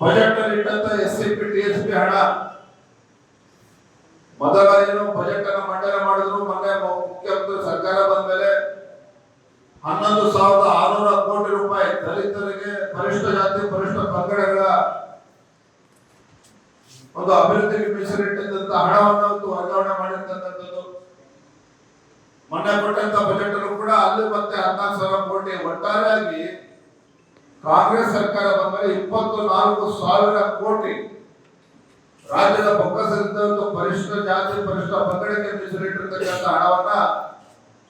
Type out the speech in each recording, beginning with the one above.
Budget ಇಟ್ಟಂತ S C P, T S P ಹಣ. ಮೊದಲ ಏನು ಬಜೆಟ್ ಅನ್ನ ಮಂಡನೆ ಮಾಡಿದ್ರು, ಮೊನ್ನೆ ಮುಖ್ಯಮಂತ್ರಿ ಸರ್ಕಾರ ಬಂದ ಮೇಲೆ ಹನ್ನೊಂದು ಸಾವಿರದ ಆರುನೂರ ಕೋಟಿ ರೂಪಾಯಿ ದಲಿತರಿಗೆ ಪರಿಷ್ಠ ಜಾತಿ, ಪರಿಷ್ಠ ಪಂಗಡಗಳ ಒಂದು ಅಭಿವೃದ್ಧಿಗೆ ಮೀಸಲಿಟ್ಟಿದ್ದಂತ ಹಣವನ್ನು ವರ್ಗಾವಣೆ ಮಾಡಿರ್ತಕ್ಕಂಥದ್ದು. ಮೊನ್ನೆ ಕೊಟ್ಟಂತ ಬಜೆಟ್ ಅಲ್ಲೂ ಕೂಡ ಅಲ್ಲಿ ಮತ್ತೆ ಹದಿನಾಲ್ಕು ಸಾವಿರ ಕೋಟಿ ಒಟ್ಟಾರೆಯಾಗಿ ಕಾಂಗ್ರೆಸ್ ಸರ್ಕಾರ ಬಂದರೆ ಇಪ್ಪತ್ತು ನಾಲ್ಕು ಸಾವಿರ ಕೋಟಿ ರಾಜ್ಯದ ಬೊಕ್ಕಸದಿಂದ ಪರಿಷ್ಠ ಜಾತಿ, ಪರಿಷ್ಠ ಪಂಗಡಕ್ಕೆ ಮೀಸಲಿಟ್ಟಿರ್ತಕ್ಕಂಥ ಹಣವನ್ನ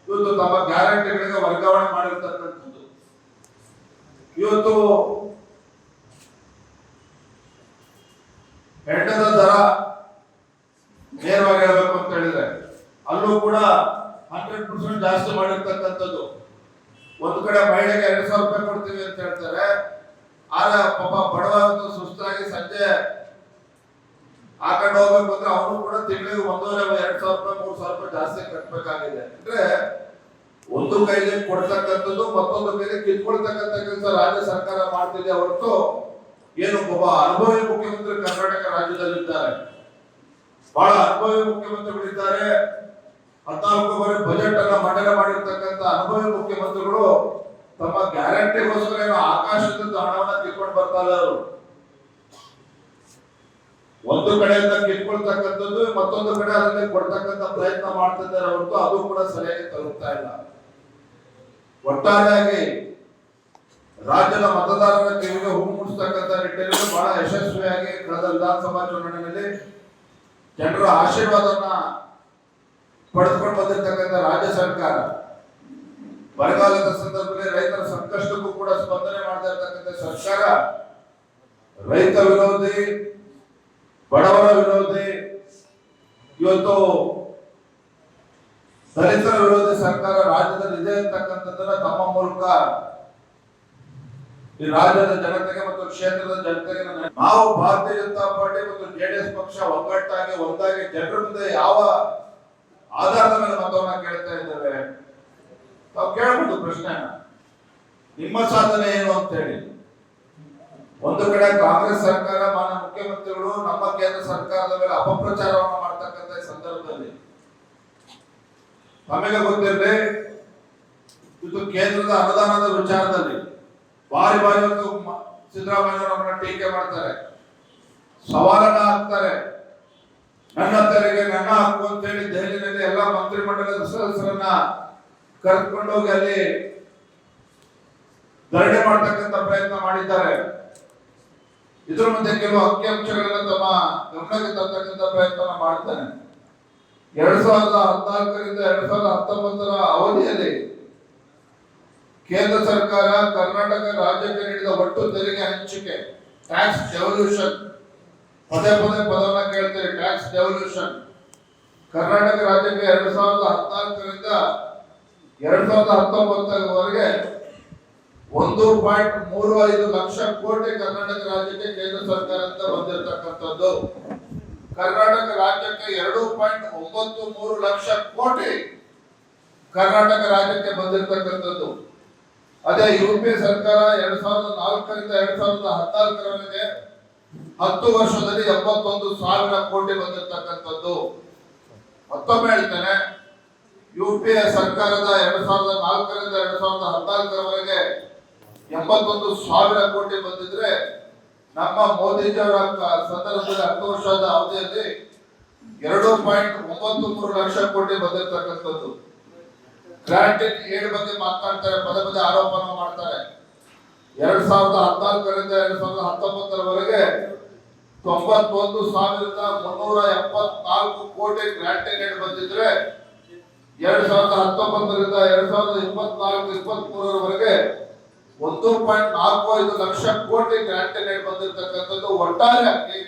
ಇವತ್ತು ತಮ್ಮ ಗ್ಯಾರಂಟಿಗಳಿಗೆ ವರ್ಗಾವಣೆ ಮಾಡಿರ್ತಕ್ಕಂಥದ್ದು. ಇವತ್ತು ಹೆಂಡದ ದರ ನೇರವಾಗಿ ಹೇಳ್ಬೇಕು ಅಂತ ಹೇಳಿದ್ರೆ, ಅಲ್ಲೂ ಕೂಡ ಹಂಡ್ರೆಡ್ ಪರ್ಸೆಂಟ್ ಜಾಸ್ತಿ ಮಾಡಿರ್ತಕ್ಕಂಥದ್ದು. ಒಂದು ಕಡೆ ಮಹಿಳೆಗೆ ಎರಡ್ ಸಾವಿರ ರೂಪಾಯಿ ಕೊಡ್ತೀವಿ ಅಂತ ಹೇಳ್ತಾರೆ. ಆಗ ಪಾಪ ಬಡವ ಅಂತ ಸುಸ್ತಾಗಿ ಸಂಜೆ ಹಾಕೊಂಡು ಹೋಗ್ಬೇಕು ಅಂದ್ರೆ ಅವನು ಕೂಡ ತಿಂಗಳಿಗೆ ಒಂದೂವರೆ, ಎರಡ್ ಸಾವಿರ ರೂಪಾಯಿ, ಮೂರ್ ಸಾವಿರ ರೂಪಾಯಿ ಜಾಸ್ತಿ ಕಟ್ಟಬೇಕಾಗಿದೆ ಅಂದ್ರೆ ಒಂದು ಕೈಲಿ ಕೊಡ್ತಕ್ಕಂಥದ್ದು ಮತ್ತೊಂದು ಕೈಲಿ ಕಿತ್ಕೊಳ್ತಕ್ಕಂಥ ಕೆಲಸ ರಾಜ್ಯ ಸರ್ಕಾರ ಮಾಡ್ತಿದೆ ಹೊರತು ಏನು ಒಬ್ಬ ಅನುಭವಿ ಮುಖ್ಯಮಂತ್ರಿ ಕರ್ನಾಟಕ ರಾಜ್ಯದಲ್ಲಿದ್ದಾರೆ. ಬಹಳ ಅನುಭವಿ ಮುಖ್ಯಮಂತ್ರಿಗಳಿದ್ದಾರೆ. ಹದಿನಾಲ್ಕು ಬಾರಿ ಬಜೆಟ್ ಅನ್ನ ಮಂಡನೆ ಮಾಡಿರ್ತಕ್ಕಂಥ ಅನುಭವಿ ಮುಖ್ಯಮಂತ್ರಿಗಳು ತಮ್ಮ ಗ್ಯಾರಂಟಿಗೋಸ್ಕರ ಏನೋ ಆಕಾಶದಿಂದ ಹಣವನ್ನ ಕಿತ್ಕೊಂಡು ಬರ್ತಾರೆ ಅವರು. ಒಂದು ಕಡೆಯಿಂದ ಕಿತ್ಕೊಳ್ತಕ್ಕಂಥದ್ದು, ಮತ್ತೊಂದು ಕಡೆ ಅದನ್ನೇ ಕೊಡ್ತಕ್ಕಂಥ ಪ್ರಯತ್ನ ಮಾಡ್ತಿದ್ದಾರೆ ಹೊರತು ಅದು ಕೂಡ ಸರಿಯಾಗಿ ತಲುಪ್ತಾ ಇಲ್ಲ. ಒಟ್ಟಾರೆಯಾಗಿ ರಾಜ್ಯದ ಮತದಾರರ ಕಿವಿಗೆ ಹೂ ಮುಡಿಸ್ತಕ್ಕಂಥ ನಿಟ್ಟಿನಲ್ಲಿ ಬಹಳ ಯಶಸ್ವಿಯಾಗಿ ಕಳೆದ ವಿಧಾನಸಭಾ ಚುನಾವಣೆಯಲ್ಲಿ ಜನರ ಆಶೀರ್ವಾದವನ್ನ ಪಡೆದುಕೊಂಡು ಬಂದಿರತಕ್ಕಂಥ ರಾಜ್ಯ ಸರ್ಕಾರ, ಬರಗಾಲದ ಸಂದರ್ಭದಲ್ಲಿ ರೈತರ ಸಂಕಷ್ಟಕ್ಕೂ ಕೂಡ ಸ್ಪಂದನೆ ಮಾಡ್ತಾ ಇರ್ತಕ್ಕಂಥ ಸರ್ಕಾರ, ರೈತ ವಿರೋಧಿ, ಬಡವರ ವಿರೋಧಿ, ಇವತ್ತು ದಲಿತರ ವಿರೋಧಿ ಸರ್ಕಾರ ರಾಜ್ಯದಲ್ಲಿ ಇದೆ ಅಂತಕ್ಕಂಥದ್ದನ್ನ ತಮ್ಮ ಮೂಲಕ ಈ ರಾಜ್ಯದ ಜನತೆಗೆ ಮತ್ತು ಕ್ಷೇತ್ರದ ಜನತೆಗೆ ನಾವು ಭಾರತೀಯ ಜನತಾ ಪಾರ್ಟಿ ಮತ್ತು ಜೆಡಿಎಸ್ ಪಕ್ಷ ಒಗ್ಗಟ್ಟಾಗಿ, ಒಂದಾಗಿ ಜನರ ಮುಂದೆ ಯಾವ ತಾವು ಕೇಳಬಹುದು ಪ್ರಶ್ನೆ ನಿಮ್ಮ ಸಾಧನೆ ಏನು ಅಂತ ಹೇಳಿ. ಒಂದು ಕಡೆ ಕಾಂಗ್ರೆಸ್ ಸರ್ಕಾರ ಮಾನ ಮುಖ್ಯಮಂತ್ರಿಗಳು ನಮ್ಮ ಕೇಂದ್ರ ಸರ್ಕಾರದ ಮೇಲೆ ಅಪಪ್ರಚಾರವನ್ನು ಮಾಡ್ತಕ್ಕಂಥ ಸಂದರ್ಭದಲ್ಲಿ. ಆಮೇಲೆ ಗೊತ್ತಿರಲಿ, ಇದು ಕೇಂದ್ರದ ಅನುದಾನದ ವಿಚಾರದಲ್ಲಿ ಬಾರಿ ಬಾರಿ ಒಂದು ಸಿದ್ದರಾಮಯ್ಯನವರನ್ನ ಟೀಕೆ ಮಾಡ್ತಾರೆ. ಸವಾಲನ್ನ ಹಾಕ್ತಾರೆ. ನನ್ನ ತೆರಿಗೆ ನನ್ನ ಹಕ್ಕು ಅಂತ ಹೇಳಿ ದೆಹಲಿನಲ್ಲಿ ಎಲ್ಲ ಮಂತ್ರಿಮಂಡಲದ ಸದಸ್ಯರನ್ನ ಕರೆದುಕೊಂಡು ಹೋಗಿ ಅಲ್ಲಿ ಧರಣಿ ಮಾಡ್ತಕ್ಕಂಥ ಪ್ರಯತ್ನ ಮಾಡಿದ್ದಾರೆ. ಇದ್ರ ಮಧ್ಯೆ ಕೆಲವು ಅಂಕಿಅಂಶಗಳನ್ನ ತಮ್ಮ ಗಮನಕ್ಕೆ ತರ್ತಕ್ಕಂಥ ಪ್ರಯತ್ನ ಮಾಡ್ತಾನೆ. ಎರಡ್ ಸಾವಿರದ ಹದಿನಾಲ್ಕರಿಂದ ಎರಡ್ ಸಾವಿರದ ಹತ್ತೊಂಬತ್ತರ ಅವಧಿಯಲ್ಲಿ ಕೇಂದ್ರ ಸರ್ಕಾರ ಕರ್ನಾಟಕ ರಾಜ್ಯಕ್ಕೆ ನೀಡಿದ ಒಟ್ಟು ತೆರಿಗೆ ಹಂಚಿಕೆ ಟ್ಯಾಕ್ಸ್ ಡೆವಲ್ಯೂಷನ್ ಪದೇ ಪದೇ ಪದವನ್ನ ಕೇಳ್ತೀರಿ ಟ್ಯಾಕ್ಸ್ ಡೆವಲ್ಯೂಷನ್ ಕರ್ನಾಟಕ ರಾಜ್ಯಕ್ಕೆ ಎರಡ್ ಸಾವಿರದ ಹದಿನಾಲ್ಕರಿಂದ ಎರಡ್ ಸಾವಿರದ ಹತ್ತೊಂಬತ್ತರವರೆಗೆ ಒಂದು ಪಾಯಿಂಟ್ ಮೂರು ಐದು ಲಕ್ಷ ಕೋಟಿ ಕರ್ನಾಟಕ ರಾಜ್ಯಕ್ಕೆ ಕೇಂದ್ರ ಸರ್ಕಾರದಿಂದ ಬಂದಿರತಕ್ಕಂಥದ್ದು. ಕರ್ನಾಟಕ ರಾಜ್ಯಕ್ಕೆ ಎರಡು ಪಾಯಿಂಟ್ ಒಂಬತ್ತು ಮೂರು ಲಕ್ಷ ಕೋಟಿ ಕರ್ನಾಟಕ ರಾಜ್ಯಕ್ಕೆ ಬಂದಿರತಕ್ಕಂಥದ್ದು. ಅದೇ ಯು ಪಿ ಸರ್ಕಾರ ಎರಡ್ ಸಾವಿರದ ನಾಲ್ಕರಿಂದ ಎರಡ್ ಸಾವಿರದ ಹದಿನಾಲ್ಕರವರೆಗೆ ಹತ್ತು ವರ್ಷದಲ್ಲಿ ಎಂಬತ್ತೊಂದು ಸಾವಿರ ಕೋಟಿ ಬಂದಿರತಕ್ಕಂಥದ್ದು. ಮತ್ತೊಮ್ಮೆ ಹೇಳ್ತೇನೆ ಯು ಪಿ ಎ ಸರ್ಕಾರದ ಎರಡ್ ಸಾವಿರದ ನಾಲ್ಕರಿಂದ ಎರಡ್ ಸಾವಿರದ ಹದಿನಾಲ್ಕರವರೆಗೆ ಎಂಬತ್ತೊಂದು ಸಾವಿರ ಕೋಟಿ ಬಂದಿದ್ರೆ ನಮ್ಮ ಮೋದಿಜಿಯವರ ಸಂದರ್ಭದಲ್ಲಿ ಹತ್ತು ವರ್ಷದ ಅವಧಿಯಲ್ಲಿ ಎರಡು ಪಾಯಿಂಟ್ ಒಂಬತ್ತು ಮೂರು ಲಕ್ಷ ಕೋಟಿ ಬಂದಿರತಕ್ಕಂಥದ್ದು. ಗ್ರಾಂಟೆಡ್ ಏಡ್ ಬಗ್ಗೆ ಮಾತನಾಡ್ತಾರೆ, ಪದ ಪದೇ ಆರೋಪನ ಮಾಡ್ತಾರೆ. ಎರಡ್ ಸಾವಿರದ ಹದಿನಾಲ್ಕರಿಂದ ಎರಡ್ ಸಾವಿರದ ಹತ್ತೊಂಬತ್ತರವರೆಗೆ ತೊಂಬತ್ತೊಂದು ಸಾವಿರದ ಮುನ್ನೂರ ಎಪ್ಪತ್ನಾಲ್ಕು ಕೋಟಿ ಗ್ರಾಂಟೆಡ್ ಏಡ್ ಬಂದಿದ್ರೆ ಎರಡ್ ಸಾವಿರದ ಹತ್ತೊಂಬತ್ತರಿಂದ ಎರಡ್ ಸಾವಿರದ ಇಪ್ಪತ್ನಾಲ್ಕು ಇಪ್ಪತ್ತ್ ಮೂರರವರೆಗೆ ಒಂದು ಪಾಯಿಂಟ್ ನಾಲ್ಕು ಐದು ಲಕ್ಷ ಕೋಟಿ ಗ್ರಾಂಟ್ ಏಡ್ ಬಂದಿರತಕ್ಕಂಥದ್ದು ಒಟ್ಟಾರೆಯಾಗಿ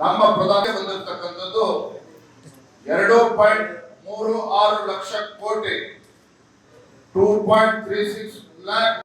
ನಮ್ಮ ಪ್ರಧಾನಿ ಬಂದಿರತಕ್ಕಂಥದ್ದು ಎರಡು ಪಾಯಿಂಟ್ ಮೂರು ಆರು ಲಕ್ಷ ಕೋಟಿ two point three six lakh